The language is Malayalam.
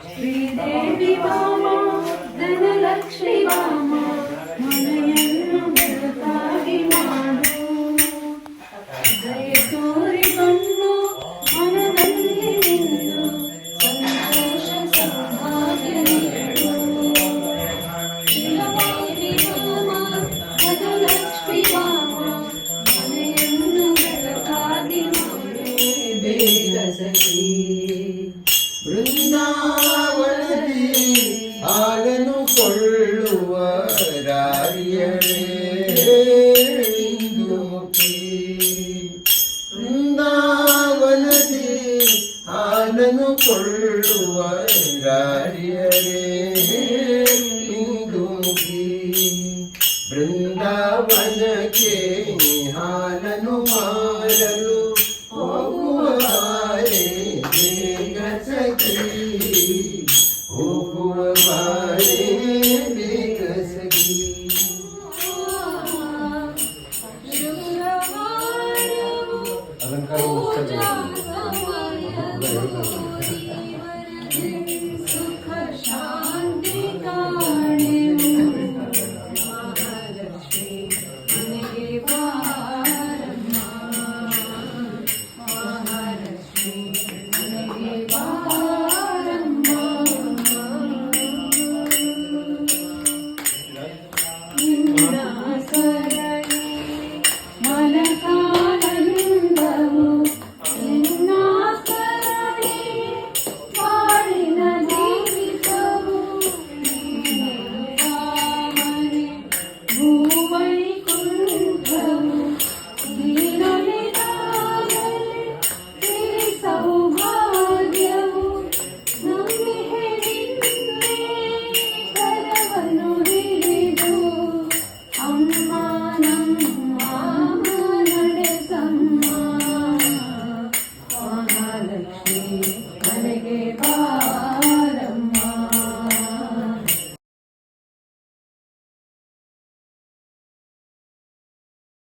Three dead people. കൊള്ളുവരായണേന്ദുമുഖി വൃന്ദാവനതി ആനന്നു 이런 생. Lakshmi her gay